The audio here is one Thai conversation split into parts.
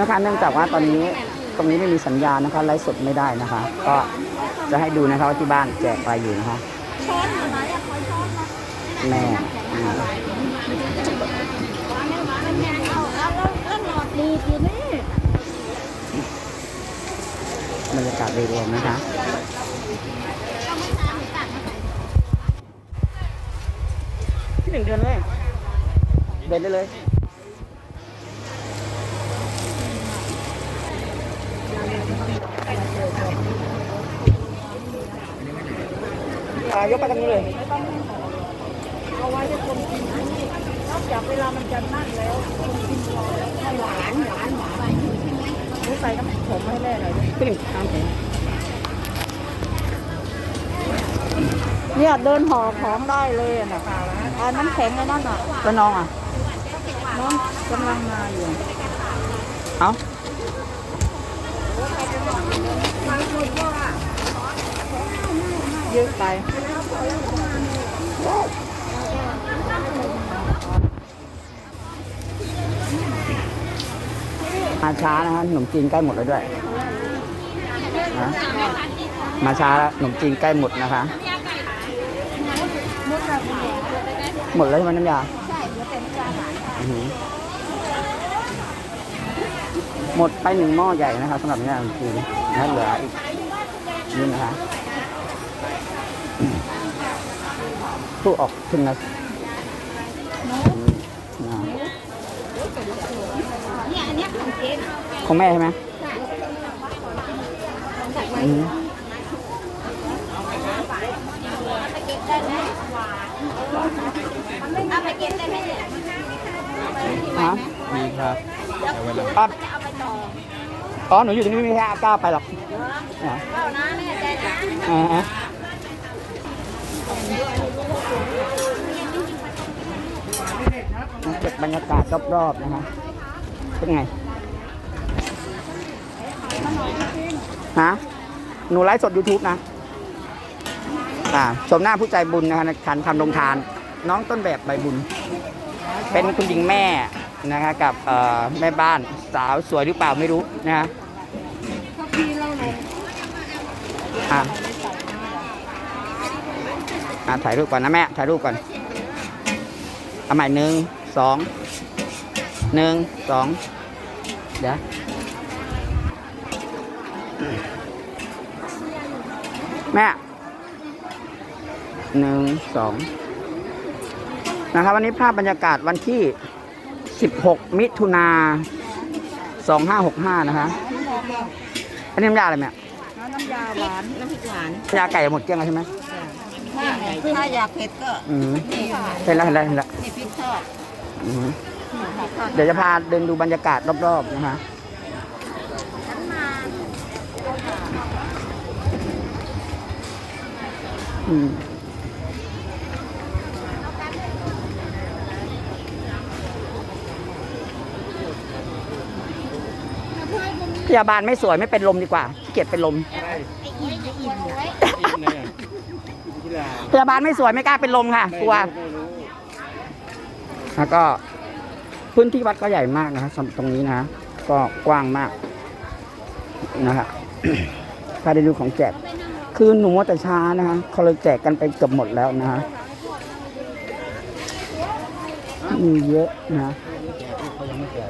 นะคะ เนื่องจากว่าตอนนี้ตรงนี้ไม่มีสัญญาณนะคะไลฟ์สดไม่ได้นะคะ ก็จะให้ดูนะคะว่าที่บ้านแจกอะไรอยู่นะคะช้อนอะไรอะคอยช้อนมาแม่อืมเอาเอาแล้วแล้วหลอดดีทีนี่บรรยากาศโดยรวมนะคะพี่หนึ่งเดินเลยเดินได้เลย อ่ายกไปทางนี้เลยเอาไว้ให้คนกินนอกจากเวลามันจะนั่นแล้วคนกินรอให้หวานหวานหวานหนูใส่น้ำผมให้แม่หน่อยดิพี่หนึ่งตามผมเนี่ยเดินห่อของได้เลยอะนะอันน้ำแข็งไอ้นั่นอะแล้วน้องอะน้องกำลังมาอยู่เอ้า เยอะไปมาช้านะฮะขนมจีนใกล้หมดแล้วด้วยนะมาช้าขนมจีนใกล้หมดนะคะ หมดแล้วใช่ไหมน้ำยาใช่เดี๋ยวเป็นจานหวานหมดไปหนึ่งหม้อใหญ่นะคะสำหรับน้ำยาขนมจีนนะเหลืออีกนี่นะคะ ผู้ออกถึงนะอืมเนี่ยอันเนี้ยของเจ๊นะของแม่ใช่ไหมอืมเอาไปเก็บได้ไหมเนี่ยฮะมีครับเอาไว้แล้วอะอ๋อ หนูอยู่ตรงนี้ไม่มีแค่ก้าวไปหรอกอะเอานะแน่ใจนะ อ่าฮะ เก็บบรรยากาศรอบๆนะคะเป็นไงฮะหนูไลฟ์สด YouTube นะอ่าชมหน้าผู้ใจบุญนะคะในการทำโรงทาน น้องต้นแบบใบบุญ เป็นคุณหญิงแม่นะคะกับเอ่อแม่บ้านสาวสวยหรือเปล่าไม่รู้นะฮะอะอะถ่ายรูปก่อนนะแม่ ถ่ายรูปก่อนเอาใหม่หนึ่ง สองหนึ่งสองเดี๋ยวแม่หนึ่งสองนะครับวันนี้ภาพบรรยากาศวันที่ 16 มิถุนา2565 นะคะอันนี้น้ำยาอะไรแม่น้ำยาหวานน้ำพริกหวานน้ำยาไก่หมดเกลี้ยงแล้วใช่ไหมถ้าถ้าอยากเผ็ดก็อืมนี่ค่ะเห็นแล้วเห็นแล้วเห็นแล้วนี่พริกทอดอืมพริกทอด เดี๋ยวจะพาเดินดูบรรยากาศรอบๆนะคะอืมพยาบาลไม่สวยไม่เป็นลมดีกว่าขี้เกียจเป็นลมอินเลยอะกีฬาพยาบาลไม่สวยไม่กล้าเป็นลมค่ะกลัว ไม่รู้ แล้วก็พื้นที่วัดก็ใหญ่มากนะครับตรงนี้นะ ก็กว้างมากนะครับถ้าได้ดูของแจก คือหนูมัวแต่ช้านะคะเขาเลยแจกกันไปเกือบหมดแล้วนะฮะมีเยอะนะเขายังไม่แก่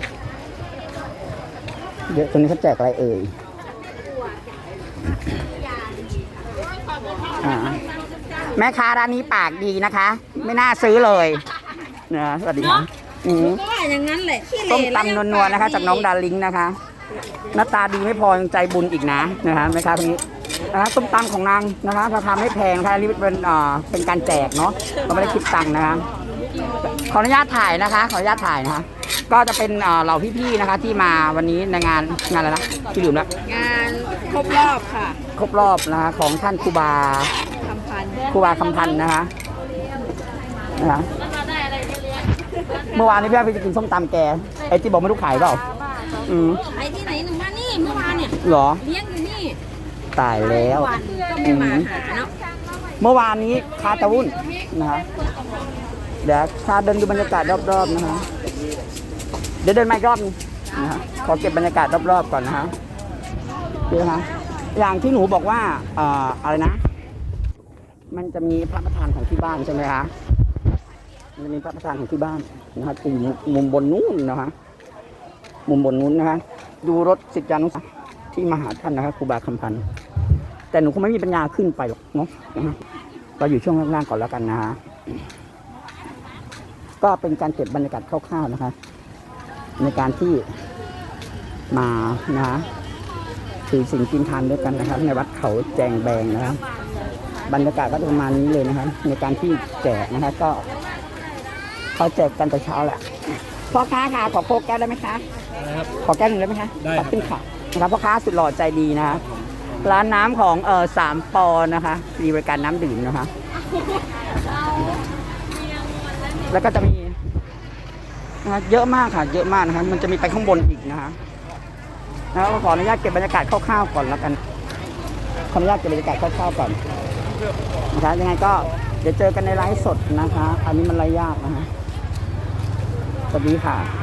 เยอะตรงนี้เขาแจกอะไรเอ่ยแม่ค้าร้านนี้ปากดีนะคะ ไม่น่าซื้อเลย นะสวัสดีครับอืมก็ว่าอย่างนั้นแหละขี้เหส้มร่ตำนัวๆนะคะ จากน้องดาริงนะคะ หน้าตาดีไม่พอยังใจบุญอีกนะนะคะแม่ค้าคนนี้นะคะส้มตำของนางนะคะราคาไม่แพงนะคะอันนี่เป็นเอ่อเป็นการแจกเนาะเราไม่ได้คิดตังค์นะคะ ขออนุญาตถ่ายนะคะ ขออนุญาตถ่ายนะคะ ก็จะเป็นเอ่อเหล่าพี่ๆนะคะ ที่มาวันนี้ในงานงานอะไรนะที่ลืมแล้วงานครบรอบค่ะครบรอบนะคะ ของท่านครูบาทำพันครูบาคำพันธ์นะคะนะคะ เมื่อวานนี้พี่อาไปจะกินส้มตำแก ไอ้ที่บอกไม่รู้ขายเปล่า อืมไปที่ไหนหนึ่งมานี่เมื่อวานเนี่ยเหรอ เลี้ยงอยู่นี่ตายแล้ว วันก็ไม่มาหาเนาะเมื่อวานนี้คาตะวุ่นนะคะเดี๋ยวพาเดินดูบรรยากาศรอบๆนะคะเดี๋ยวเดินมาอีกรอบนึงนะฮะขอเก็บบรรยากาศรอบๆก่อนนะฮะนี่นะคะอย่างที่หนูบอกว่าเอ่ออะไรนะ มันจะมีพระประธานของที่บ้านใช่ไหมคะมัน จะมีพระประธานของที่บ้านนะครับอยู่มุมบนนู้นนะคะมุมบนนู้นนะคะดูรถสิทธิานุสที่มาหาท่านนะครับครูบาคำพันธ์แต่หนูคงไม่มีปัญญาขึ้นไปหรอกเนาะเราอยู่ช่วงล่างๆก่อนแล้วกันนะฮะก็เป็นการเก็บบรรยากาศคร่าวๆนะคะ ในการที่มานะฮะถือสิ่งกินทานด้วยกันนะครับ ในวัดเขาแจงแบงนะครับ บรรยากาศก็ประมาณนี้เลยนะครับ ในการที่แจกนะครับก็ เขาแจกกันแต่เช้าแหละพ่อค้าค่ะขอโคกแก้วได้ไหมคะ นะครับ ขอแก้วหนึ่งได้ไหมคะได้ขคอรับบคุณค่ะนะครับพ่อค้าสุดหล่อใจดีนะคะร้านน้ำของเออสามปอนะคะมีบริการน้ำดื่มนะคะ แล้วก็จะมีนะคะเยอะมากค่ะ เยอะมากนะคะมันจะมีไปข้างบนอีกนะคะแล้วขออนุญาตเก็บบรรยากาศคร่าวๆก่อนแล้วกัน ขออนุญาตเก็บบรรยากาศคร่าวๆก่อนนะคะยังไงก็เดี๋ยวเจอกันในไลฟ์สดนะคะ อันนี้มันไลฟ์ยากนะคะ สวัสดีค่ะ